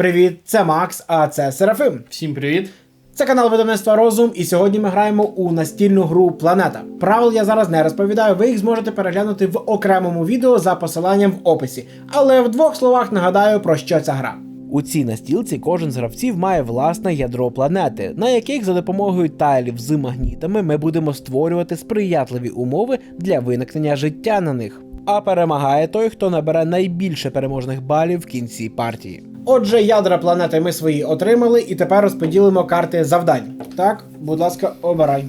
Привіт, це Макс, а це Серафим. Всім привіт! Це канал видавництва Розум, і сьогодні ми граємо у настільну гру Планета. Правил я зараз не розповідаю, ви їх зможете переглянути в окремому відео за посиланням в описі. Але в двох словах нагадаю про що ця гра. У цій настілці кожен з гравців має власне ядро планети, на яких за допомогою тайлів з магнітами ми будемо створювати сприятливі умови для виникнення життя на них. А перемагає той, хто набере найбільше переможних балів в кінці партії. Отже, ядра планети ми свої отримали, і тепер розподілимо карти завдань. Так, будь ласка, обирай.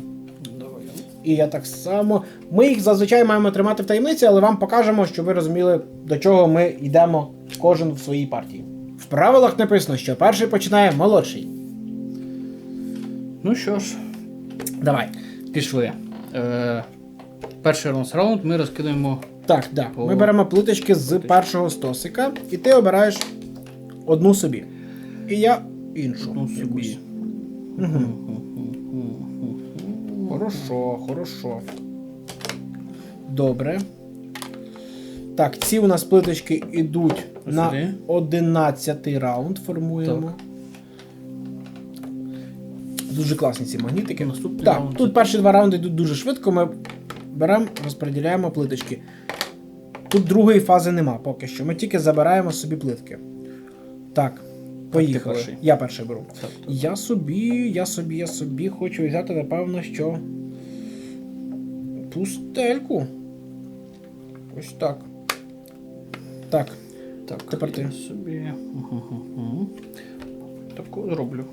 І я так само. Ми їх зазвичай маємо тримати в таємниці, але вам покажемо, щоб ви розуміли, до чого ми йдемо кожен в своїй партії. В правилах написано, що перший починає молодший. Ну що ж, Давай. пішли. Е, перший раунд раунд ми розкидаємо. Так, да. По- Ми беремо плиточки з першого стосика, і ти обираєш одну собі. І я іншу. Ну, собі. Хорошо, хорошо. Добре. Так, ці у нас плиточки йдуть на Сюди. 11 раунд формуємо. Так. Дуже класні ці магнітики. Наступний так, раунд тут перші два раунди йдуть дуже швидко. Ми беремо, розподіляємо плиточки. Тут другої фази нема поки що. Ми тільки забираємо собі плитки. Так, поїхали. перший. Я перший беру. Так, так. Я собі, я собі, я собі хочу взяти, напевно, що. Пустельку. Ось так. Так. Так, Тепер ти. я собі. Таку зроблю.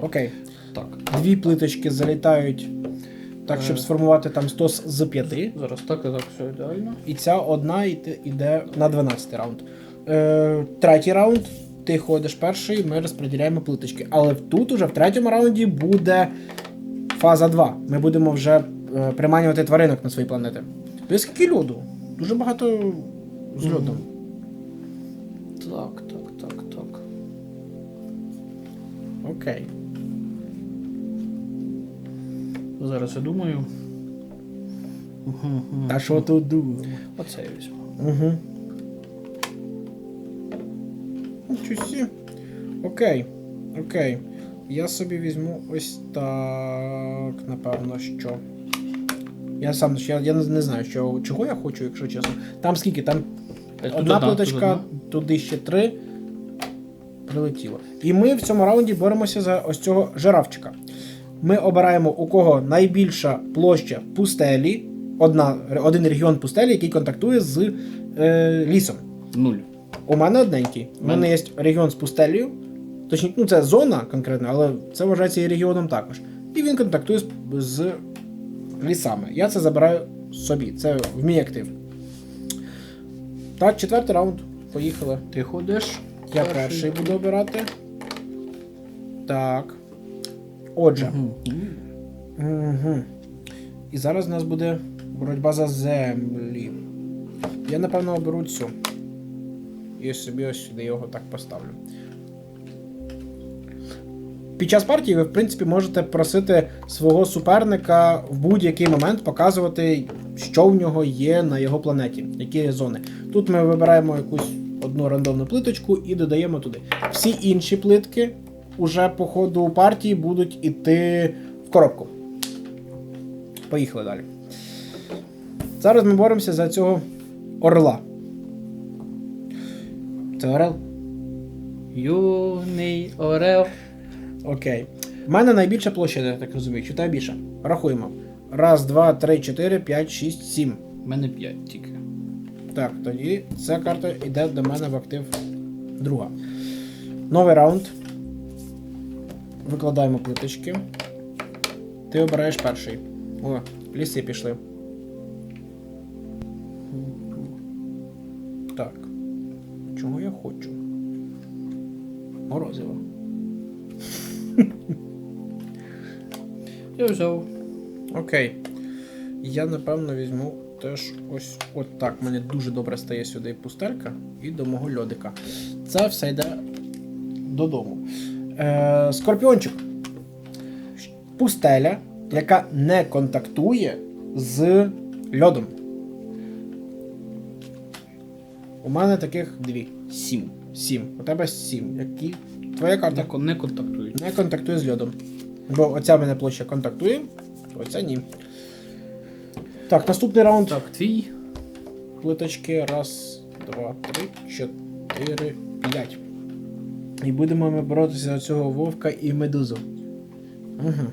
Окей. Так. Дві плиточки залітають так, щоб Е. сформувати там 100 з 5. Зараз так і так, все ідеально. І ця одна йде, на 12 раунд. Е, третій раунд. Ти ходиш перший, ми розподіляємо плиточки. Але тут уже в третьому раунді буде фаза 2. Ми будемо вже е, приманювати тваринок на свої планети. Дивись, скільки льоду. Дуже багато з льодом. Так, так, так, так. Окей. Зараз я думаю. А що тут думаємо? Оце я візьму. Угу. Чусі. Окей. Окей. Я собі візьму ось так. Напевно, що. Я сам я, я не знаю, що, чого я хочу, якщо чесно. Там скільки? Там Е, одна тут плиточка, одна. туди ще три. Прилетіло. І ми в цьому раунді боремося за ось цього жирафчика. Ми обираємо, у кого найбільша площа пустелі, одна, один регіон пустелі, який контактує з е, лісом. Нуль. У мене одненький. У мене є регіон з пустелею. Точніше, ну це зона конкретно, але це вважається і регіоном також. І він контактує з, з лісами. Я це забираю собі. Це в мій актив. Так, четвертий раунд. Поїхали. Ти ходиш. Я перший буду обирати. Так. Отже. Угу. І зараз у нас буде боротьба за землі. Я, напевно, оберу цю. І собі ось сюди його так поставлю. Під час партії ви, в принципі, можете просити свого суперника в будь-який момент показувати, що в нього є на його планеті, які є зони. Тут ми вибираємо якусь одну рандомну плиточку і додаємо туди. Всі інші плитки уже по ходу партії будуть іти в коробку. Поїхали далі. Зараз ми боремося за цього орла. Це орел? Юний Орел. Окей. У мене найбільша площа, я так розумію. Чи тебе більше? Рахуємо. Раз, два, три, чотири, п'ять, шість, сім. У мене 5 тільки. Так, тоді ця карта йде до мене в актив друга. Новий раунд. Викладаємо плиточки. Ти обираєш перший. О, ліси пішли. Так. Чого я хочу? Морозиво. Я взяв. Окей. Я напевно візьму теж ось от так. Мені дуже добре стає сюди пустелька і до мого льодика. Це все йде додому. Е, скорпіончик. Пустеля, яка не контактує з льодом. У мене таких дві. Сім. Сім. У тебе сім. Які? Твоя карта кон- не контактують. не контактує з льодом. Бо оця в мене площа контактує, оця ні. Так, наступний раунд. Так, твій. Плиточки. Раз, два, три, чотири, п'ять. І будемо ми боротися за цього вовка і медузу. Угу.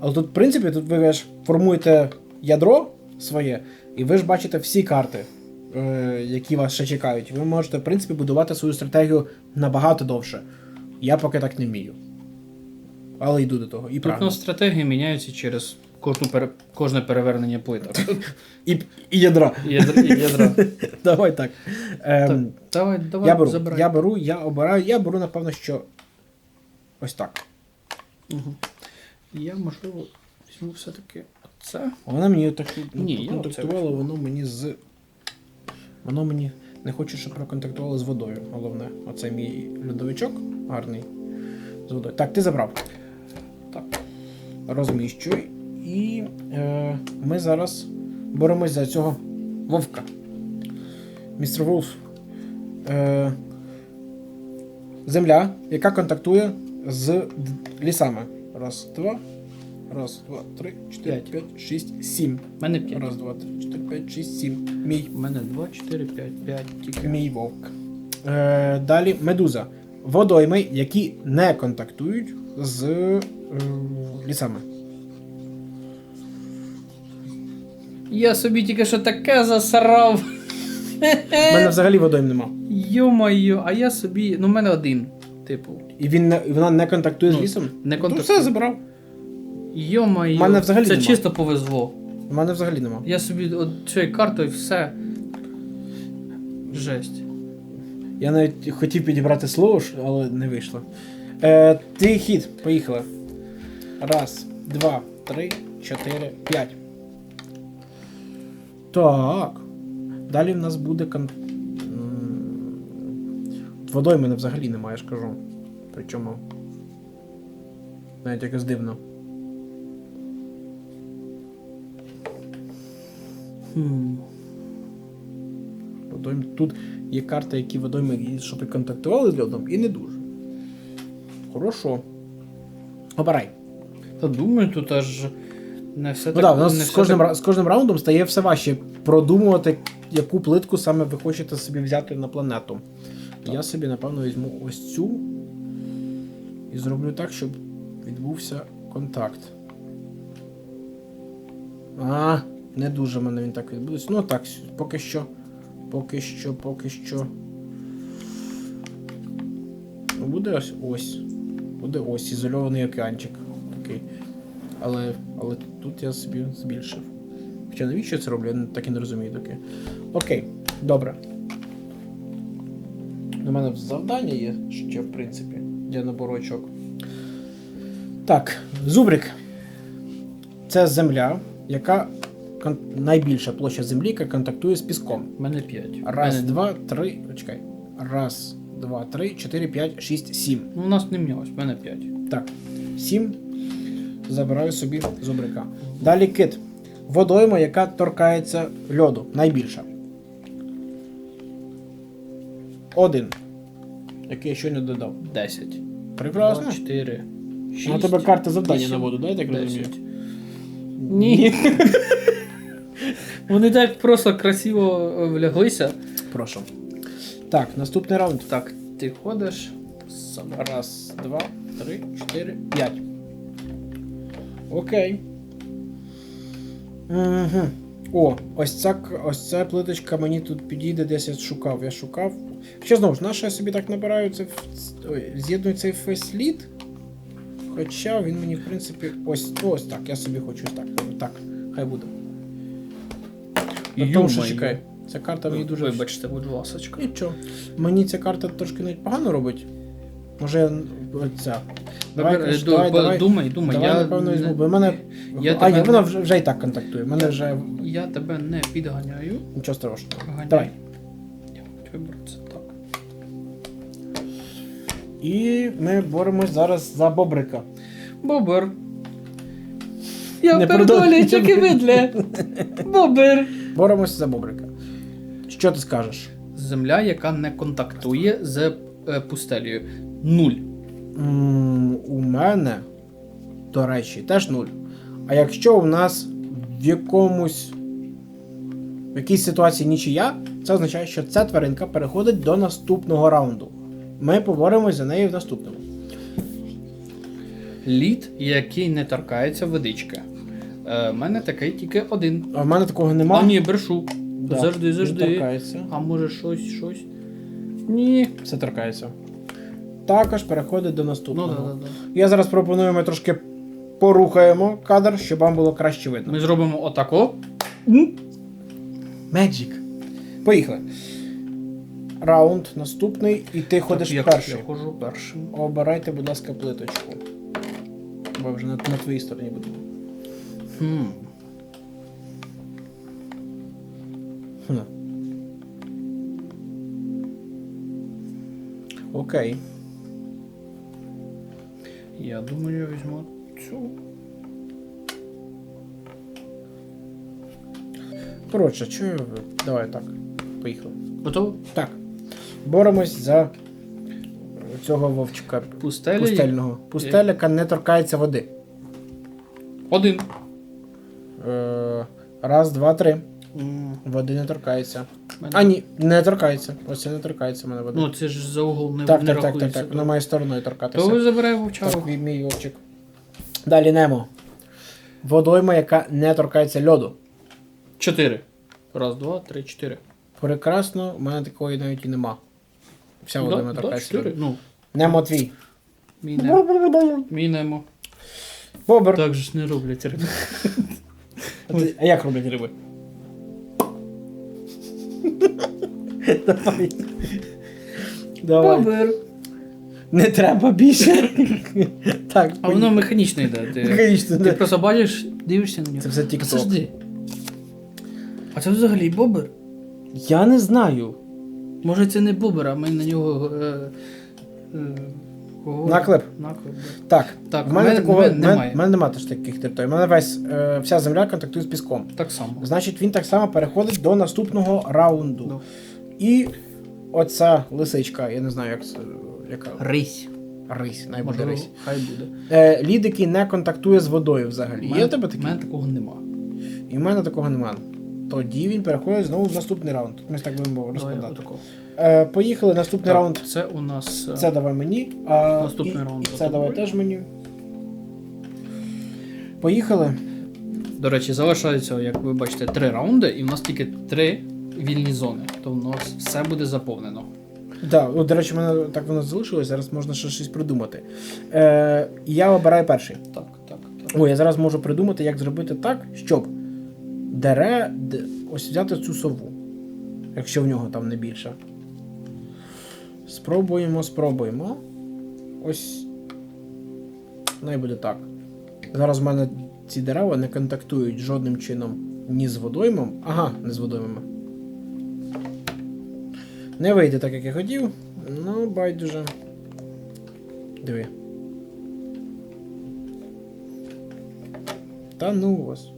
Але тут, в принципі, тут ви ж формуєте ядро своє, і ви ж бачите всі карти, е, які вас ще чекають. Ви можете, в принципі, будувати свою стратегію набагато довше. Я поки так не вмію. Але йду до того. І Тут ну, стратегії міняються через кожну пере... кожне перевернення плиток. І, і ядра. І ядра. і ядра. Давай так. Ем, Так, Давай, давай, я беру, забирай. я беру, я обираю, я беру, напевно, що. Ось так. Угу. Я, можливо, візьму все-таки оце. Вона мені так Ні, я контактувало, воно мені з. Воно мені не хочу, щоб проконтактувало з водою. Головне. Оце мій льодовичок гарний. З водою. Так, ти забрав. Так. Розміщуй. І е, ми зараз боремось за цього вовка. Містер Вулф. Е, земля, яка контактує з лісами. Раз, два. Раз, два, три, чотири, П'ять. п'ять, шість, сім. У мене 5. Раз, два, три, чотири, п'ять, шість, сім. Мій, У мене 2, 4, 5, 5. Тільки. мій вовк. Е, далі медуза. Водойми, які не контактують з е, лісами. Я собі тільки що таке засрав. У мене взагалі водойм нема. Йо-моє, а я собі. Ну, в мене один. Типу. І він не, вона не контактує з Ну, лісом? не То контактує. все забрав. Йо-моє. Мене взагалі Це нема. чисто повезло. У мене взагалі нема. Я собі от цією картою все. Жесть. Я навіть хотів підібрати слово, ж, але не вийшло. Е, твій хід, поїхали. Раз, два, три, чотири, п'ять. Так. Далі в нас буде кон... М, Водою в мене взагалі немає, я ж кажу. Причому. Навіть якось дивно. Хм. Водойм... Тут є карти, які водойми, щоб контактували з льодом, і не дуже. Хорошо. Обирай. Та думаю, тут аж не все Ну так, у не нас з все кожним, так- з кожним раундом стає все важче продумувати, яку плитку саме ви хочете собі взяти на планету. Я собі, напевно, візьму ось цю і зроблю так, щоб відбувся контакт. А, не дуже в мене він так відбудеться. Ну так, поки що. Поки що, поки що. Ну, буде ось ось. Буде ось ізольований океанчик. Такий. Але, але тут я собі збільшив. Хоча навіщо я це роблю, я так і не розумію таке. Окей, добре. У мене завдання є ще, в принципі, для набору очок. Так, зубрик. Це земля, яка найбільша площа землі, яка контактує з піском. У мене 5. Раз, два, три. Чекай. Раз, два, три, чотири, п'ять, шість, сім. Ну, у нас не мінялось, в мене 5. Так, 7. Забираю собі зубрика. Далі кит. Водойма, яка торкається льоду. Найбільша. Один. Який я щойно додав. 10. Прекрасно. 2, 4, 6. На тебе карта завдання вісім, наводу, да, я так розумію? Ні. Вони так просто красиво е, вляглися. Прошу. Так, наступний раунд. Так, ти ходиш. Раз, два, три, чотири, п'ять. Окей. Угу. О, ось ця, ось ця плиточка мені тут підійде, десь я шукав. Я шукав. Ще знову ж, на що я собі так набираю це з'єдную цей фейслід. Хоча він мені, в принципі, ось ось так. Я собі хочу так. Так, хай буде. Тому, що чекай, ця карта мені дуже. Вибачте, будь ласочка. Нічого. Мені ця карта трошки навіть погано робить. Може, ця. Давай, Вибір- ду- давай, бо- давай, Думай, думай. давай, я, напевно, візьму, бо в мене. Я а, ні, тебе вона вже, вже і так контактує. в Мене вже я тебе не підганяю. нічого страшного. Ганяй. Давай. Я хочу вибрати це так. І ми боремось зараз за бобрика. Бобер. Я Не продовжуй. чеки видле. Бобер. Боремось за бобрика. Що ти скажеш? Земля, яка не контактує з е, пустелею. Нуль. У мене, до речі, теж нуль. А якщо у нас в якомусь. В якійсь ситуації нічия, це означає, що ця тваринка переходить до наступного раунду. Ми поборемось за нею в наступному. Лід, який не торкається водички. Е, У мене такий тільки один. А в мене такого немає. А ні, брешу. Да, Завжди, не завжди. торкається. А може щось, щось. Ні. Все торкається. Також переходить до Ну наступного. да, да, да. Я зараз пропоную, ми трошки порухаємо кадр, щоб вам було краще видно. Ми зробимо отако. Magic. Поїхали. Раунд наступний, і ти ходиш Так, перший. Я ходжу першим. Обирайте, будь ласка, плиточку. Бо вже на, на твоїй стороні буде. Хм. Хм. Окей. Я думаю, я візьму цю. Коротше, чую. Давай так. Поїхали. Готово? Так. Боремось за цього вовчика Пустелі. пустельного. Пустеля, яка не торкається води. Один. Е, раз, два, три. Води не торкається. А, ні, не торкається. Ось це не торкається в мене води. Ну, це ж за угол не, так, не так, так, так, так. Воно має стороною торкатися. То забирай вовчару. Так, мій, вовчик. Далі Немо. Водойма, яка не торкається льоду. Чотири. Раз, два, три, чотири. Прекрасно, у мене такої навіть і нема. Вся водойма Да, да, торкається. льоду. Ну, Немо твій. мій не. Мій немо. Бобер. Так же ж не роблять риби. А як роблять риби? Давай. Давай. Бобер. Не треба більше. так, А воно механічно йде. Ти, Механічно, ти да. просто бачиш, дивишся на нього. Це все А це TikTok. ж? А це взагалі бобер? Я не знаю. Може це не бобер, а ми на нього. Е, е, говоримо. Наклеп. Наклеп, да. Так, Так, в мене мене- такого в мене в мене- немає. в мене немає теж таких територій. У мене весь е, вся земля контактує з піском. Так само. Значить, він так само переходить до наступного раунду. Ну. І оця лисичка, я не знаю, як це. Яка Рись. рись, най рись. хай буде. Е, лід, який не контактує з водою взагалі. Є у тебе У мене такого нема. І в мене такого немає. Тоді він переходить знову в наступний раунд. Ми так будемо розкладати. Е, поїхали, наступний Так, раунд. Це у нас. е, Це давай мені. А Наступний і, раунд І це давай теж мені. Поїхали. До речі, залишається, як ви бачите, три раунди, і в нас тільки три вільні зони. То в нас все буде заповнено. Так, да, до речі, в мене так воно залишилось, зараз можна ще щось придумати. Е, я обираю перший. Так, так, так. О, я зараз можу придумати, як зробити так, щоб дере. д- Ось взяти цю сову. Якщо в нього там не більше. Спробуємо, спробуємо. Ось. Най буде так. Зараз в мене ці дерева не контактують жодним чином ні з водоймом. Ага, не з водоймами. Не вийде так, як я хотів. Ну, байдуже. Диви. Та ну вас.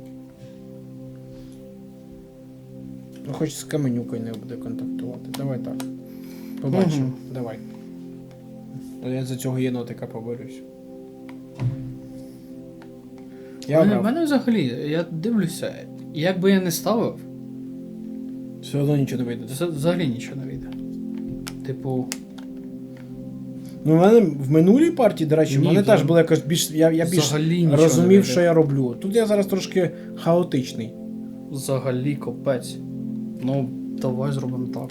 Ну, хоч з каменюкою не буде контактувати. Давай так. Побачимо. Мгм. Давай. Я за цього єнотика поборюсь. Я У мене, обрав. в мене взагалі, я дивлюся, як би я не ставив, Все одно нічого не вийде. то взагалі нічого не вийде. Типу, Ну, в мене в минулій партії, до речі, в Ні, мене теж було якось більш. Я, я більш взагалі нічого не розумів, вийде. що я роблю. Тут я зараз трошки хаотичний. Взагалі капець. Ну, давай зробимо так.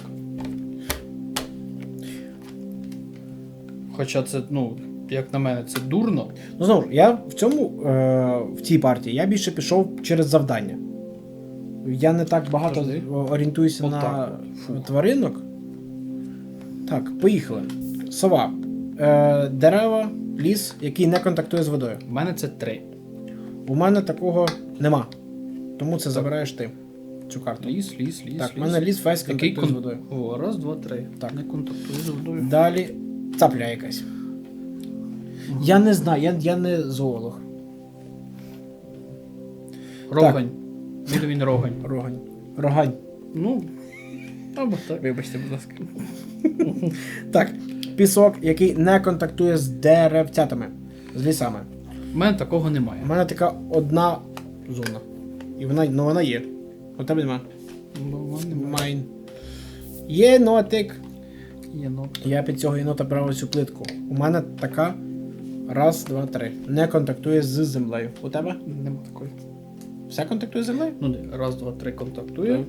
Хоча це, ну, як на мене, це дурно. Ну знову ж, я в цьому е, в цій партії я більше пішов через завдання. Я не так багато Подожди. орієнтуюся Отак. на Фух. тваринок. Так, поїхали. Сова. Е, дерева, ліс, який не контактує з водою. У мене це три. У мене такого нема. Тому це забираєш ти цю карту. Ліс, ліс, ліс. Так, в мене ліс весь контактує з водою. О, раз, два, три. Так. Не контактує з водою. Далі цапля якась. Я не знаю, я, я не зоолог. Рогань. Він він рогань. Рогань. Рогань. Ну, Або так, вибачте, будь ласка. Так, пісок, який не контактує з деревцятами, з лісами. У мене такого немає. У мене така одна зона. І вона, ну, вона є. У тебе нема. Бо немає. Майн. Є нотик. Єнот. Я під цього єнота брав цю плитку. У мене така. Раз, два, три. Не контактує з землею. У тебе? Нема такої. Все контактує з землею? Ну, раз, два, три контактує.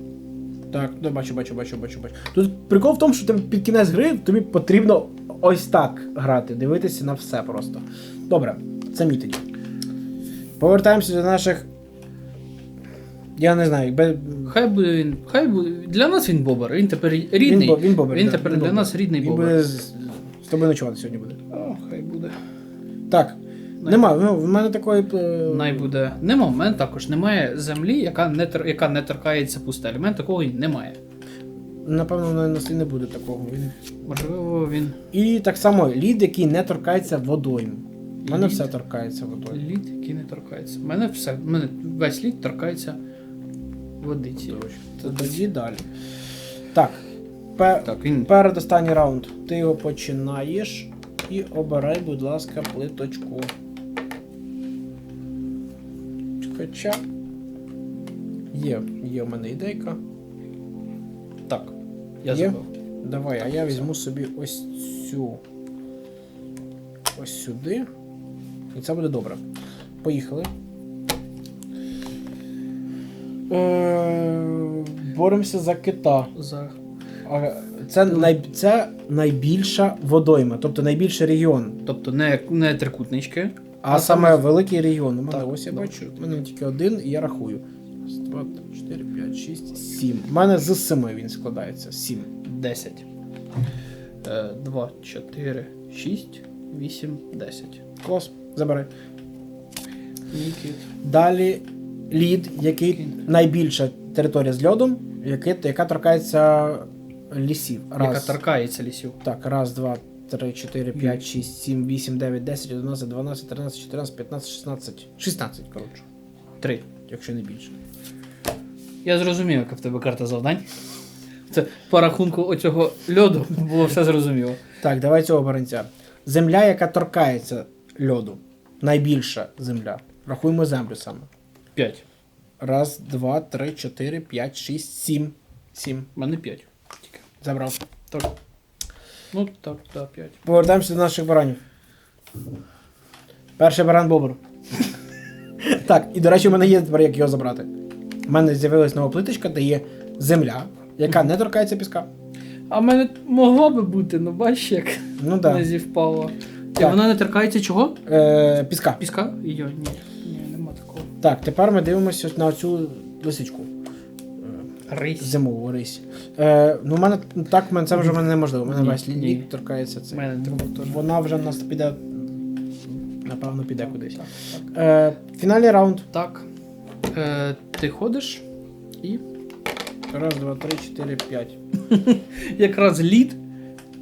Так, ну бачу, бачу, бачу, бачу, бачу. Тут прикол в тому, що ти під кінець гри тобі потрібно ось так грати, дивитися на все просто. Добре, це мій тоді. Повертаємося до наших. Я не знаю, якби. Хай буде він. Хай буде. Для нас він бобер. Він тепер рідний. Він, бо- він бобер. Він да, тепер він для бобер. нас рідний Він бобер. буде з, з тобою ночувати сьогодні буде. О, хай буде. Так. Нема, ну, в мене такої. е, Най буде. Нема, в мене також немає землі, яка не, тер- яка не торкається пустелі. У мене такого немає. Напевно, на нослі не буде такого. Він... Можливо, він. І так само лід, який не торкається водойм. У мене Лід? все торкається водойм. Лід, який не торкається. У мене все. У мене весь лід торкається водиці. Тоді далі. Так. Пе... Так, він. Передостанній раунд. Ти його починаєш і обирай, будь ласка, плиточку. Хоча. Є, є в мене ідейка. Так. Я Є? забив. Давай, а я візьму собі ось цю. Ось сюди. І це буде добре. Поїхали. Е, боремося за кита. За... А Це, най... це найбільша водойма, тобто найбільший регіон. Тобто не, не трикутнички. А, саме великий регіон. У мене Так, ось я добре. бачу. У мене тільки один, і я рахую. Раз, два, три, чотири, п'ять, шість, сім. У мене з семи він складається. Сім. 10. 2, 4, 6, 8, 10. Клас, забирай. Нікіт. Далі лід, який Кінь. найбільша територія з льодом, який, яка торкається лісів. Раз. Яка торкається лісів. Так, раз, два, три, чотири, п'ять, шість, сім, вісім, дев'ять, десять, одинадцять, дванадцять, тринадцять, чотирнадцять, п'ятнадцять, шістнадцять. Шістнадцять, коротше, 3. якщо не більше. Я зрозумів, яка в тебе карта завдань. Це по рахунку оцього льоду було все зрозуміло. Так, давай цього баранця. Земля, яка торкається льоду. Найбільша земля. Рахуємо землю саме. 5. Раз, два, три, чотири, п'ять, шість, сім. Сім. У мене 5. Тільки. Забрав. Так. Ну, так, так, 5. Повертаємося до наших баранів. Перший баран бобр. так, і до речі, у мене є тепер як його забрати. У мене з'явилась нова плиточка, де є земля, яка не торкається піска. А в мене могло би бути, ну бачиш, як Ну не так. зівпало. І Так. вона не торкається чого? Е, піска. Піска? Йо, ні. Ні, нема такого. Так, тепер ми дивимося на цю лисичку. Рись. Зимову рись. Е, ну, в мене так, в мене- це вже в мене неможливо. У мене Ні, весь ні. лід торкається це. мене теж. Вона вже в нас піде. Напевно, піде кудись. Так, так. Е, фінальний раунд. Так. Е, ти ходиш і Раз, два, три, чотири, п'ять. якраз лід.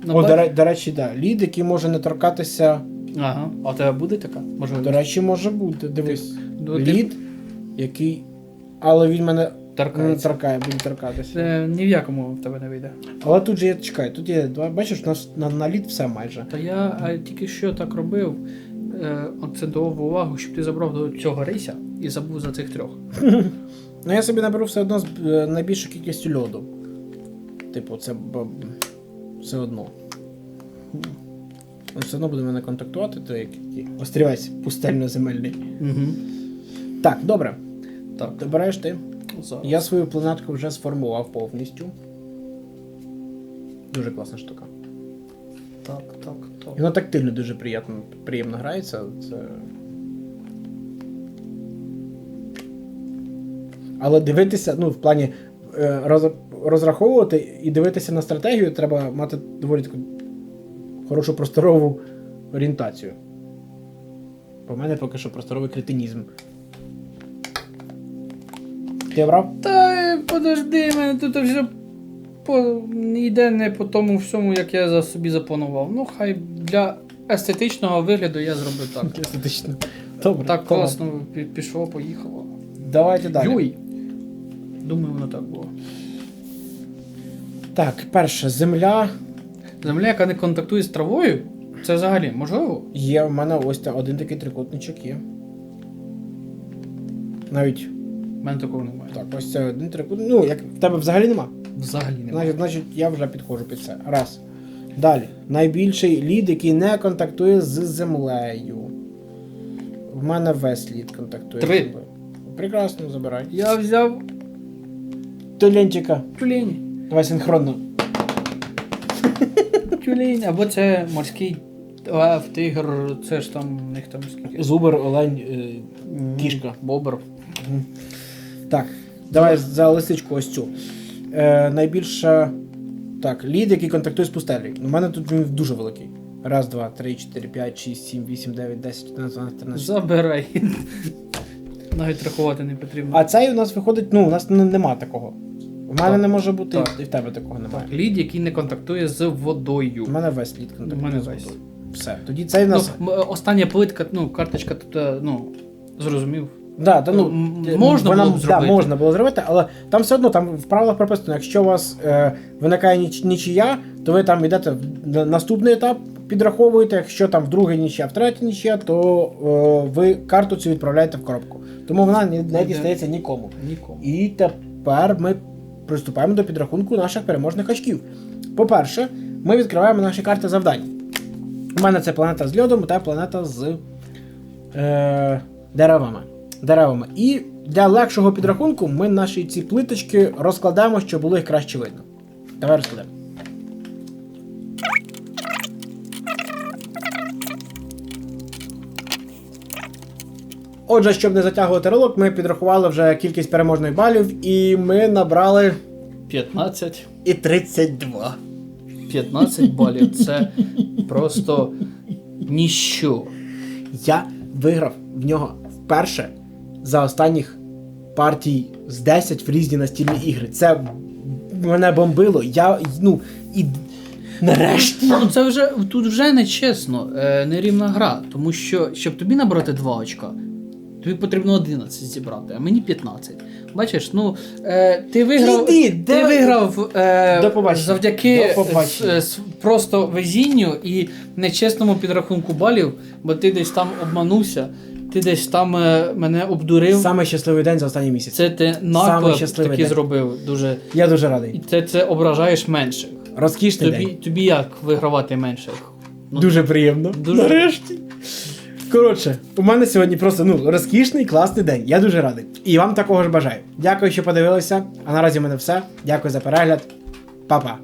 О, до, ре- до речі, да. Лід, який може не торкатися. Ага. А у тебе буде така? Може, До речі, може бути. Дивись. ну, ти- Лід, який. Але він мене не торкається. торкає, буде торкатися. Це ні в якому в тебе не вийде. Але тут же є, чекай, тут є два. Бачиш, у нас на, на лід все майже. Та я е, тільки що так робив, е, акцентував увагу, щоб ти забрав до цього рейся і забув за цих трьох. Ну я собі наберу все одно з е, найбільшою кількістю льоду. Типу, це б- все одно. Він все одно буде мене контактувати, то як який острівець пустельно-земельний. Угу. Так, добре. Так, Добираєш ти. Зараз. Я свою планетку вже сформував повністю. Дуже класна штука. Так, так, так. І воно тактильно дуже приємно, приємно грається. Це... Але дивитися, ну, в плані е, роз, розраховувати і дивитися на стратегію, треба мати доволі таку хорошу просторову орієнтацію. По мене поки що просторовий кретинізм. Ти обрав? Та подожди, мене тут вже по... йде не по тому всьому, як я за собі запланував. Ну, хай для естетичного вигляду я зроблю так. Естетично. Добре. Так клас. класно пішло, поїхало. Давайте далі. Юй! Думаю, воно так було. Так, перше, земля. Земля, яка не контактує з травою, це взагалі можливо? Є в мене ось та- один такий трикутничок є. Навіть У мене такого немає. так, ось це один трикутничок. Ну, як в тебе взагалі нема. Взагалі немає. Значить, значить, я вже підходжу під це. Раз. Далі. Найбільший лід, який не контактує з землею. В мене весь лід контактує Три. з землею. Прекрасно, забирай. Я взяв Тюленчика. тюлень. Давай синхронно. Тюлень, або це морський лев, тигр, це ж там у них там скільки. Зубр, олень, е, кішка. Бобр. Так, давай за лисичку ось цю. Е, найбільша. Так, лід, який контактує з пустелею. У мене тут він дуже великий. Раз, два, три, чотири, п'ять, шість, сім, вісім, дев'ять, десять, одинадцять, дванадцять, тринадцять. Забирай. Навіть рахувати не потрібно. А цей у нас виходить, ну, у нас н- нема такого. У мене Так. не може бути, Так. і в тебе такого немає. Лід, який не контактує з водою. У мене весь лід У мене з весь. водою. Все. Тоді цей у Ну, нас. м- остання плитка, ну, карточка тут, е, ну, зрозумів. Да, та, ну, можна вона, було б да, зробити. можна було зробити, але там все одно там в правилах прописано, якщо у вас е, виникає ніч, нічия, то ви там йдете в на- наступний етап, підраховуєте, якщо там в другий нічия, в третій нічия, то е, ви карту цю відправляєте в коробку. Тому вона не, не дістається нікому. Нікому. І тепер ми приступаємо до підрахунку наших переможних очків. По-перше, ми відкриваємо наші карти завдань. У мене це планета з льодом та планета з е, деревами. Деревами. І для легшого підрахунку ми наші ці плиточки розкладаємо, щоб було їх краще видно. Давай розкладемо. Отже, щоб не затягувати ролик, ми підрахували вже кількість переможних балів, і ми набрали 15. і 32. 15 балів. Це просто ніщо. Я виграв в нього вперше за останніх партій з 10 в різні настільні ігри. Це мене бомбило. Я ну і нарешті. Ну це вже тут вже не чесно, е, нерівна гра, тому що щоб тобі набрати 2 очка, тобі потрібно 11 зібрати, а мені 15. Бачиш, ну е, ти виграв, Іди, ти давай. виграв е, До побачення. завдяки До побачення. с- с- просто везінню і нечесному підрахунку балів, бо ти десь там обманувся, ти десь там е, мене обдурив. Саме щасливий день за останній місяць. Це ти наклеп такий день. зробив дуже. Я дуже І радий. це, це ображаєш менших. Розкішний Тобі, день. тобі як вигравати менших? Ну, Дуже приємно. Дуже. Нарешті. Коротше, у мене сьогодні просто ну розкішний, класний день. Я дуже радий. І вам такого ж бажаю. Дякую, що подивилися. А наразі в мене все. Дякую за перегляд. Па-па.